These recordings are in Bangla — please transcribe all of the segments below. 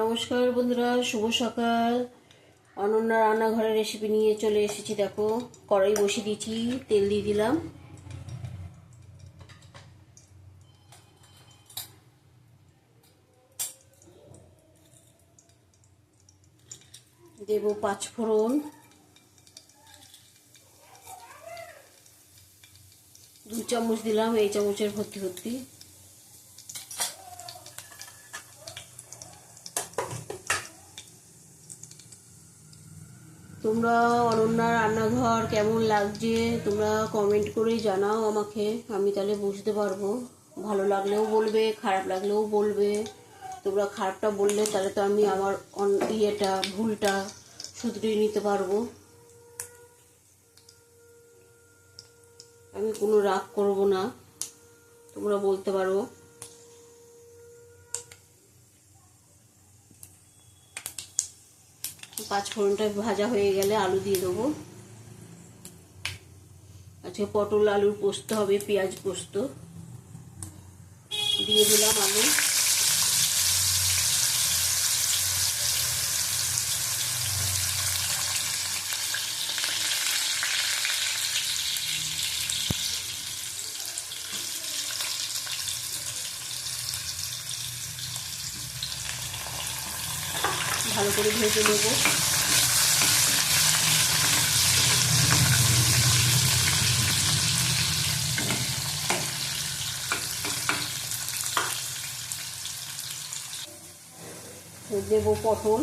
নমস্কার বন্ধুরা, শুভ সকাল। অনন্যা রান্নাঘরের রেসিপি নিয়ে চলে এসেছি, দেখো। কড়াই বসিয়ে দিয়েছি, তেল দিয়ে দিলাম। দেব পাঁচ ফোড়ন দু চামচ দিলাম, এই চামচের ভর্তি ভর্তি। তোমরা অনন্যা রান্নাঘর কেমন লাগছে? তোমরা কমেন্ট করে জানাও আমাকে। আমি তাহলে বুঝতে পারব। ভালো লাগলেও বলবে, খারাপ লাগলেও বলবে। তোমরা খারাপটা বললে তাহলে তো আমি আমার ইয়েটা, ভুলটা শুধরিয়ে নিতে পারব। আমি কোনো রাগ করব না। তোমরা বলতে পারো। পাঁচ ফোড়নটা ভাজা হয়ে গেলে আলু দিয়ে দেবো। আজকে পটল, আলুর পোস্ত হবে, পেঁয়াজ পোস্ত। দিয়ে দিলাম আলু ভালো করে ভেজে নেব। দেব পটল।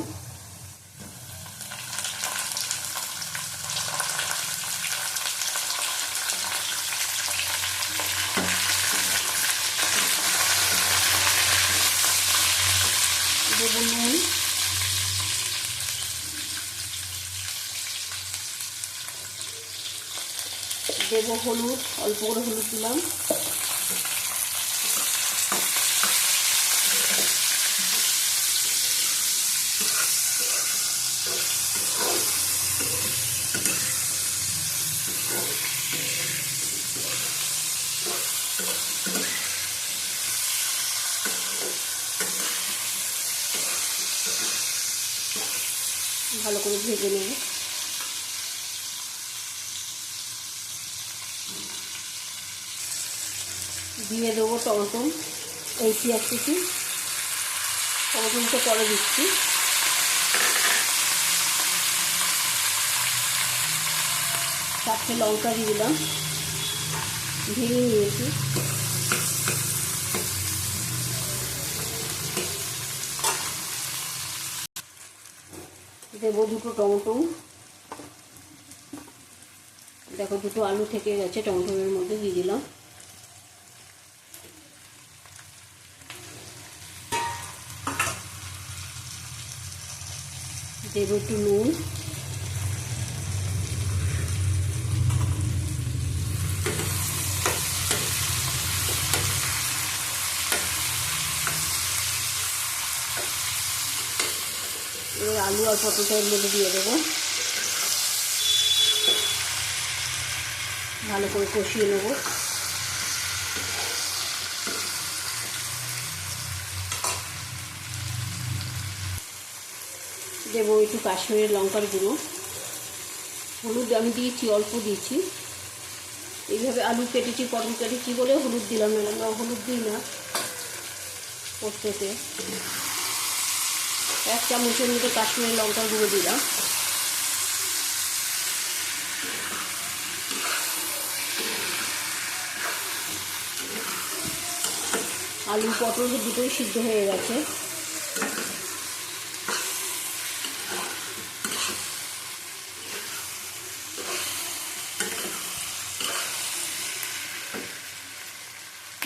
দেব নুন। দেব হলুদ অল্প করে হলুদ দিলাম। ভালো করে ভেজে নেব। দিয়ে দেবো টমেটো, এই পেঁয়াজ কুচি। টমেটোটা পরে দিচ্ছি। চারটে লঙ্কা দিয়ে দিলাম। ভেঙে নিয়েছি। দেবো দুটো টমেটো। দেখো দুটো আলু থেকে গেছে, টমেটোর মধ্যে দিয়ে দিলাম। দেবো একটু নুন। আলু আর পটলটা এর মধ্যে দিয়ে দেবো। ভালো করে কষিয়ে নেব। দেবো একটু কাশ্মীরের লঙ্কার গুঁড়ো। হলুদ আমি দিয়েছি, অল্প দিয়েছি। এইভাবে আলু কেটেছি, পটল কেটেছি বলে হলুদ দিলাম না আমরা হলুদ দিই না পোস্ততে এক চামচের মতো কাশ্মীরের লঙ্কার গুঁড়ো দিলাম। আলু পটল দুটোই সিদ্ধ হয়ে গেছে।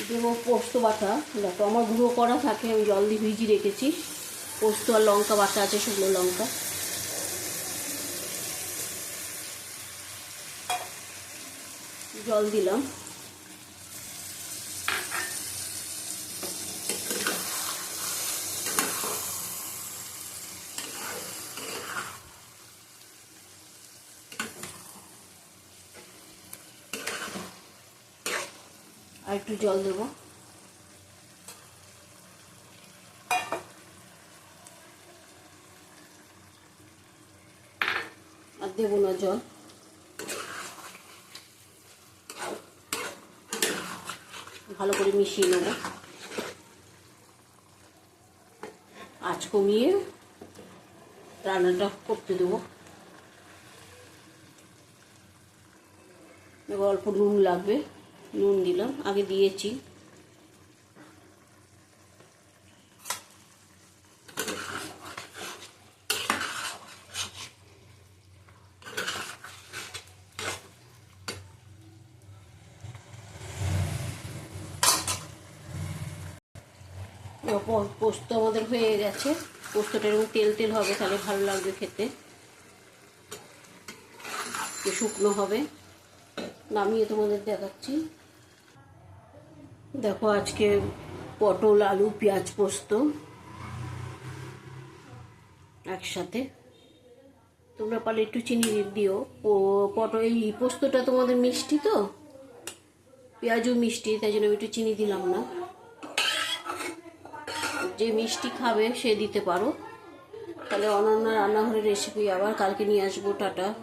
দেবো পোস্ত বাটা। দেখো, আমার গুঁড়ো করা থাকে, আমি জল দিয়ে ভিজিয়ে রেখেছি। পোস্ত আর লঙ্কা বাটা আছে, শুকনো লঙ্কা। জল দিলাম। আর একটু জল দেবো। আর দেবো না জল। ভালো করে মিশিয়ে নেব। আঁচ কমিয়ে রান্নাটা করতে দেবো। এবার অল্প নুন লাগবে। নুন দিলাম, আগে দিয়েছি। পোস্ত আমাদের হয়ে গেছে। পোস্তটা এরকম তেল তেল হবে, তাহলে ভালো লাগবে খেতে। শুকনো হবে। নামিয়ে তোমাদের দেখাচ্ছি। দেখো, আজকে পটল, আলু, পেঁয়াজ পোস্ত একসাথে। তোমরা পারলে একটু চিনি দিও। পটল, এই পোস্তটা তোমাদের মিষ্টি তো? পেঁয়াজও মিষ্টি, তাই জন্য আমি একটু চিনি দিলাম না। যে মিষ্টি খাবে, সে দিতে পারো। তাহলে অনন্য রান্নাঘরের রেসিপি আবার কালকে নিয়ে আসব, টাটা।